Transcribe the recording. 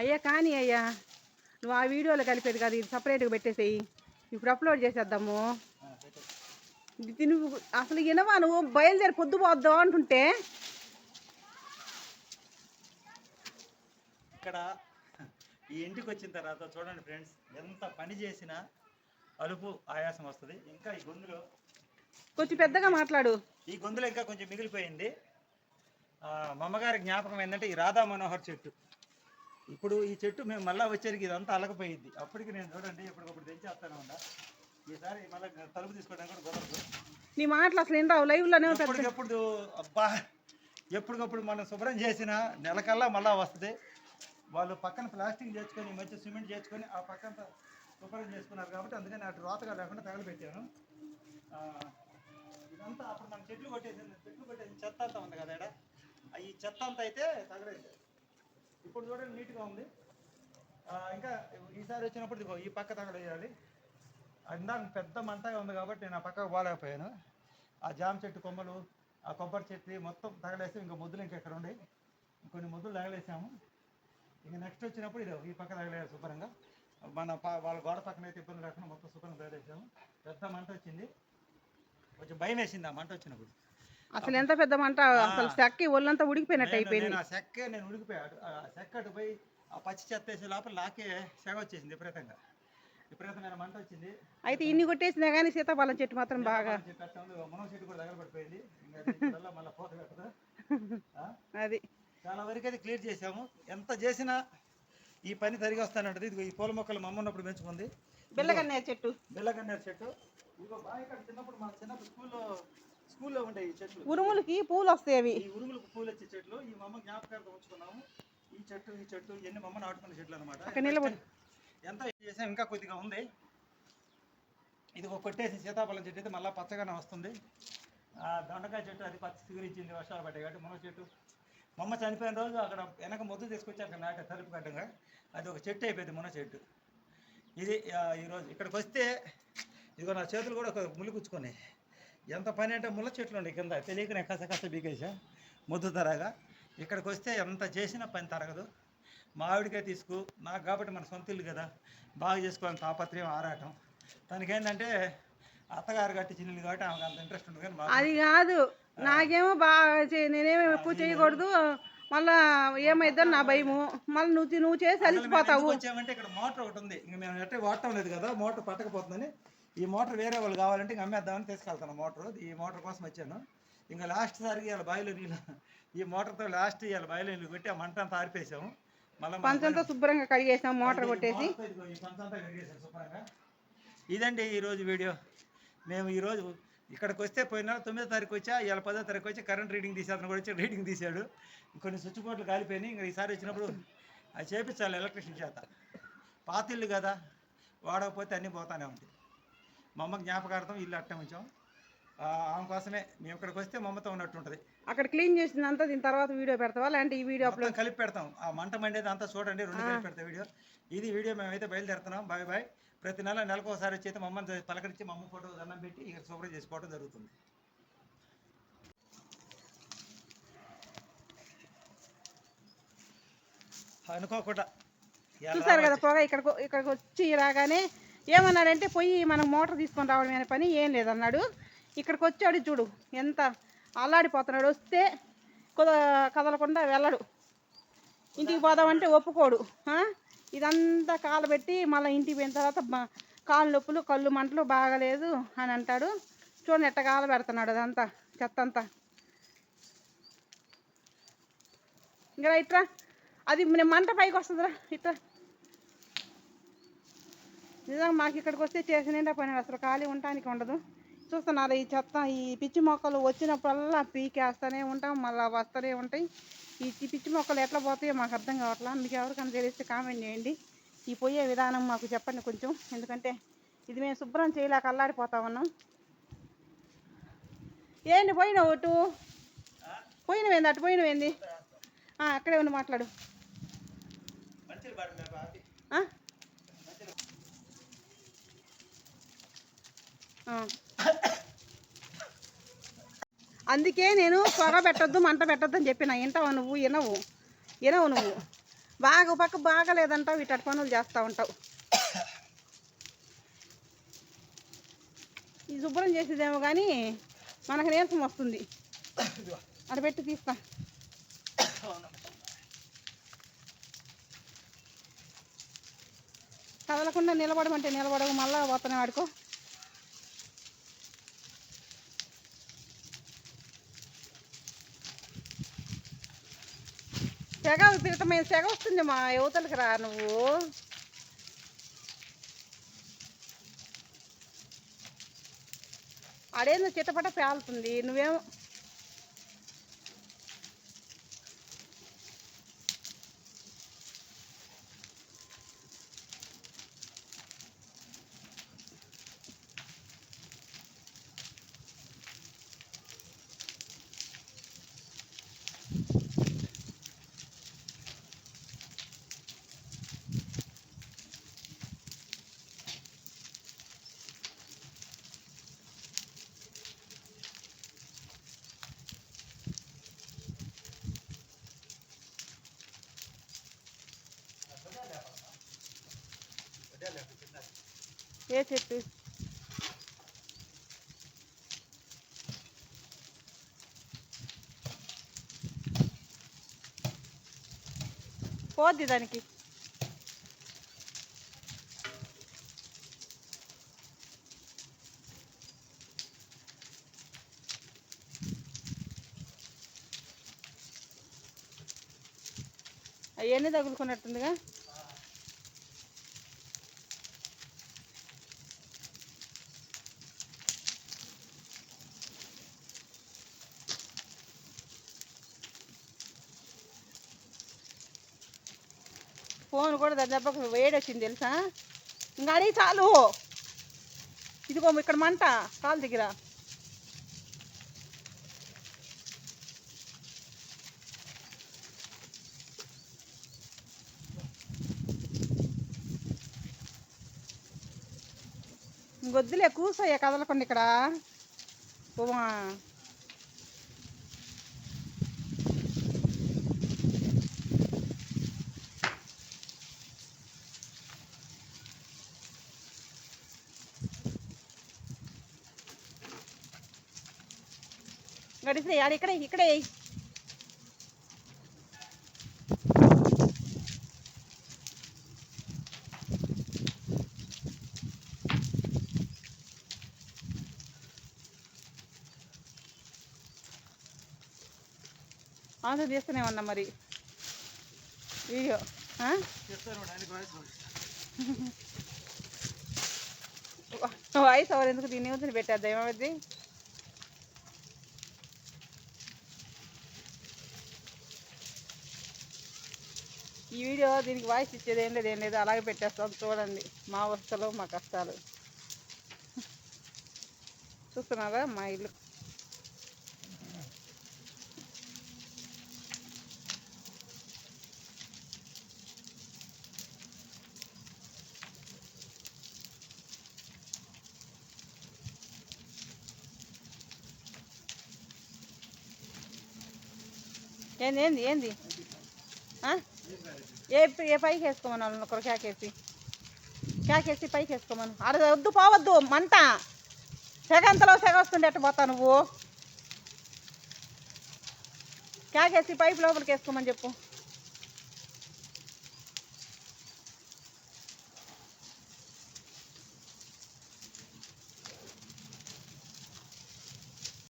అయ్యా కానీ అయ్యా నువ్వు ఆ వీడియోలో కలిపేది కాదు ఇది సపరేట్గా పెట్టేసేయి. ఇప్పుడు అప్లోడ్ చేసేద్దాము. నువ్వు అసలు వినవా నువ్వు? బయలుదేరి పొద్దు పోద్దాం అంటుంటే. ఇక్కడ ఈ ఇంటికి వచ్చిన తర్వాత చూడండి ఫ్రెండ్స్ ఎంత పని చేసినా అలుపు ఆయాసం వస్తుంది. ఇంకా ఈ గొంతులో కొంచెం పెద్దగా మాట్లాడు. ఈ గొంతులో ఇంకా కొంచెం మిగిలిపోయింది. అమ్మగారి జ్ఞాపకం ఏంటంటే ఈ రాధా మనోహర్ చెట్టు. ఇప్పుడు ఈ చెట్టు మేము మళ్ళీ వచ్చేసరికి ఇదంతా అలకపోయింది అప్పటికి నేను చూడండి ఎప్పటికప్పుడు తెంచేస్తాను ఉండ ఈసారి మళ్ళీ తలుపు తీసుకోవడానికి కూడా కుదరదు. నీ మాటలు అసలు ఏం రావు లైవ్లోనే ఎప్పటికప్పుడు అబ్బా ఎప్పటికప్పుడు మనం శుభ్రం చేసిన నెలకల్లా మళ్ళా వస్తుంది. వాళ్ళు పక్కన ప్లాస్టిక్ చేసుకొని మంచి సిమెంట్ చేసుకొని ఆ పక్కన శుభ్రం చేసుకున్నారు కాబట్టి అందుకని అటు రోతగా లేకుండా తగలబెట్టాను. ఇదంతా అప్పుడు మనం చెట్లు కొట్టేసింది చెట్లు కొట్టేసిన చెత్త అంతా ఉంది కదా. ఈ చెత్త అంతా అయితే తగలేదు ఇప్పుడు చూడండి నీట్గా ఉంది. ఇంకా ఈసారి వచ్చినప్పుడు ఇదిగో ఈ పక్క తగలేయాలి. ఇందాక పెద్ద మంటగా ఉంది కాబట్టి నేను ఆ పక్కకు పోలేకపోయాను. ఆ జామ చెట్టు కొమ్మలు ఆ కొబ్బరి చెట్టు మొత్తం తగలేసి ఇంకా ముద్దులు ఇంకెక్కడ ఉండి కొన్ని ముద్దులు తగలేసాము. ఇంకా నెక్స్ట్ వచ్చినప్పుడు ఇది ఈ పక్క తగలేదు శుభ్రంగా. మన పా- వాళ్ళ గోడ పక్కన అయితే ఇబ్బంది లేకుండా మొత్తం శుభ్రంగా తగలేసాము. పెద్ద మంట వచ్చింది. కొంచెం భయం వేసింది ఆ మంట వచ్చినప్పుడు. అసలు ఎంత పెద్ద మంట? అసలు చెక్కి ఒళ్ళంతా ఉడికిపోయినట్టు అయిపోయింది. ఆ నేను ఉడికిపోయాడు ఆ చెక్క అటు పోయి ఆ పచ్చి చెత్త వేసే లోపల లాకే సెగ వచ్చేసింది విపరీతంగా. విపరీతమైన మంట వచ్చింది. అయితే ఇన్ని కొట్టేసినా కానీ సీతాఫలం చెట్టు మాత్రం బాగా. మునగ చెట్టు కూడా దగ్గర పడిపోయింది. ఇంకా మళ్ళీ పోత పెట్టదు? అది. చాలా వరకు అయితే క్లియర్ చేసాము ఎంత చేసినా ఈ పని తిరిగి వస్తానంటది. ఇదిగో ఈ పూల మొక్కలు మా అమ్మ ఉన్నప్పుడు పెంచుకుంది. బిల్లగన్నేరు చెట్టు. బిల్లగన్నేరు చెట్టు. ఇదిగో బాగా ఇక్కడ చిన్నప్పుడు మా చిన్నప్పుడు స్కూల్లో స్కూల్లో ఉండే ఈ చెట్లు. ఉరుములకి పూలు వస్తాయి అవి. ఈ ఉరుములకు పూలు వచ్చే చెట్లు. ఈ మా అమ్మ జ్ఞాపకాలతో ఉంచుకున్నాము. ఈ చెట్టు ఈ చెట్టు ఇవన్నీ మా అమ్మ నాటుకున్న చెట్లు అనమాట అక్కడ నిలబడి. ఎంత చేసాం? ఇంకా కొద్దిగా ఉంది. ఇది ఒక కొట్టేసి సీతాఫలం చెట్టు అయితే మళ్ళీ పచ్చగానే వస్తుంది. ఆ దొండకాయ చెట్టు అది పచ్చి చిగురించింది వర్షాలు పడ్డాయి కాబట్టి మునగ చెట్టు. మా అమ్మ చనిపోయిన రోజు అక్కడ వెనక మొద్దు తీసుకొచ్చి అక్కడ నాటే తలుపు కట్టంగా. అది ఒక చెట్టు అయిపోయింది మునగ చెట్టు. ఇది ఈరోజు ఇక్కడికి వస్తే ఇదిగో నా చేతులు కూడా ఒక ముళ్ళు గుచ్చుకొని ఎంత పని అంటే ముళ్ళ చెట్లు ఉండే కింద. తెలియక నేను కస కస బీకేసా ముద్దు తరగా ఇక్కడికి వస్తే ఎంత చేసినా పని తరగదు. మా ఆవిడకే తీసుకు. నాకు కాబట్టి మన సొంత ఇల్లు కదా. బాగా చేసుకోవాలని తాపత్రయం ఆరాటం. తనకేంటంటే అత్తగారు కట్టించిన ఇల్లు కాబట్టి ఆమెకు అంత ఇంట్రెస్ట్ ఉంటుంది కానీ అది కాదు. నాకేమో బాగా నేనేమో ఎక్కువ చేయకూడదు. మళ్ళా ఏమైద్దో నా భయము. మళ్ళీ నువ్వు నువ్వు చేసి అలిసిపోతావు. వచ్చామంటే ఇక్కడ మోటార్ ఒకటి ఉంది. ఇంక మేము ఎట్టే వాడటం లేదు కదా. మోటార్ పట్టకపోతుందని ఈ మోటార్ వేరే వాళ్ళు కావాలంటే ఇంక అమ్మేద్దామని తీసుకెళ్తాను మోటార్. ఈ మోటార్ కోసం వచ్చాను. ఇంకా లాస్ట్ సారికి ఇవాళ బాయిలో నీళ్ళు ఈ మోటార్తో లాస్ట్ ఇవాళ బాయిలో నీళ్ళు పెట్టి ఆ మంట అంతా ఆరిపేసాము మళ్ళీ పంచంతో శుభ్రంగా కడిగేసాం మోటార్ కొట్టేసి. ఇదండి ఈరోజు వీడియో. మేము ఈరోజు ఇక్కడికి వస్తే పోయిన తొమ్మిదో తారీఖు వచ్చా ఇవాళ పదో తారీఖు వచ్చి కరెంట్ రీడింగ్ తీసి అతను కూడా వచ్చి రీడింగ్ తీశాడు. కొన్ని స్విచ్ బోర్డులు కాలిపోయినాయి. ఇంకా ఈసారి వచ్చినప్పుడు అది చేపించాలి ఎలక్ట్రిషియన్ చేత. పాత ఇల్లు కదా వాడకపోతే అన్నీ పోతానే ఉంటాయి. మా అమ్మ జ్ఞాపకార్థం ఇల్లు అట్టే ఉంచాం ఆమె కోసమే మేము ఇక్కడికి వస్తే మా అమ్మతో ఉన్నట్టు ఉంటుంది. అక్కడ క్లీన్ చేసిందంతా దీని తర్వాత వీడియో పెడతావా? లేదంటే ఈ వీడియో అప్లోడ్ కలిపి పెడతాం. ఆ మంట మండేది అంతా చూడండి రెండు కలిపి పెడతాం వీడియో. ఇది వీడియో మేమైతే బయలుదేరుతున్నాం. Bye bye. ప్రతి నెల నెలకు ఒకసారి వచ్చి అయితే మమ్మల్ని పలకరించి మా అమ్మ ఫోటో దండం పెట్టి ఇక్కడ శుభ్రం చేసుకోవడం జరుగుతుంది. అనుకోకుండా చూసారు కదా పొగ ఇక్కడ ఇక్కడికి వచ్చి రాగానే ఏమన్నాడంటే పోయి మనం మోటార్ తీసుకొని రావడం అనే పని ఏం లేదన్నాడు. ఇక్కడికి వచ్చాడు చూడు ఎంత అల్లాడిపోతున్నాడు. వస్తే కుద కదలకుండా వెళ్ళడు. ఇంటికి పోదామంటే ఒప్పుకోడు. ఇదంతా ఇదంతా కాలబెట్టి మళ్ళీ ఇంటికి పోయిన తర్వాత కాళ్ళు నొప్పులు కళ్ళు మంటలు బాగలేదు అని అంటాడు. చూడండి ఎట్ట కాలు పెడుతున్నాడు అదంతా చెత్త అంతా ఇంకా ఇట్రా. అది మంట పైకి వస్తుందిరా ఇట్లా నిజంగా మాకు ఇక్కడికి వస్తే చేసిన నిండా పని అసలు ఖాళీ ఉండటానికి ఉండదు. చూస్తున్నారు ఈ చెత్త ఈ పిచ్చి మొక్కలు వచ్చినప్పుడల్లా పీకేస్తూనే ఉంటాం మళ్ళీ వస్తూనే ఉంటాయి. ఈ పిచ్చి మొక్కలు ఎట్లా పోతాయో మాకు అర్థం కావట్లా. మీకు ఎవరికైనా తెలిస్తే కామెంట్ చేయండి. ఈ పోయే విధానం మాకు చెప్పండి కొంచెం. ఎందుకంటే ఇది మేము శుభ్రం చేయలేక అల్లాడిపోతా ఉన్నాం. ఏంటి పోయినావు అటు? పోయినవేంది అటు? పోయినవేంది? అక్కడే ఉండి మాట్లాడు మంచిది బాగా మేము బాగా ఆ? ఆ. అందుకే నేను పొగ పెట్టొద్దు మంట పెట్టొద్దు అని చెప్పిన. వింటావు నువ్వు? వినవు. వినవు నువ్వు. బాగా పక్క బాగా లేదంటావు ఇటు పనులు చేస్తూ ఉంటావు. ఈ శుభ్రం చేసేదేమో కానీ మనకు నీరసం వస్తుంది. అటు పెట్టి తీస్తా. కదలకుండా నిలబడమంటే నిలబడవు మళ్ళా పోతానే వాడుకో. సెగ విపరీతమైన సెగ వస్తుంది మా యువతలకి రా నువ్వు. అడేందో చిట్టపట పేలుతుంది నువ్వేమో ఏ చెట్టు పోద్ది దానికి. అవన్నీ తగులుకున్నట్టుందిగా. ఫోన్ కూడా దాని దెబ్బకు వేడి వచ్చింది తెలుసా? ఇంకా అడిగి చాలు. ఇదిగో ఇక్కడ మంట కాలు దగ్గర. గొద్దులే కూసయ్యా కదలకుండా ఇక్కడ. పోవా గడిస్తే ఆడ ఇక్కడే ఇక్కడే ఎయ్. ఆన్సర్ చేస్తూనే ఉన్నా మరి. వీడియో వాయిస్ ఎవరు ఎందుకు దీన్ని వదిలి పెట్టారు ఏమవుద్ది? ఈ వీడియో దీనికి వాయిస్ ఇచ్చేది ఏం లేదు ఏం లేదు. అలాగే పెట్టేస్తాం. చూడండి మా వస్తలు మా కష్టాలు. చూస్తున్నారా మా ఇల్లు? ఏంది ఏంది ఏంది? ఆ? ఏ ఏ పైకి వేసుకోమని వాళ్ళని ఒకరు కేకేసి కేకేసి పైకి వేసుకోమను. అడ వద్దు పోవద్దు మంట. సెగ అంతలో సెగ వస్తుండే అట్టు పోతా నువ్వు? కేకేసి పైపు లోపలికి వేసుకోమని చెప్పు.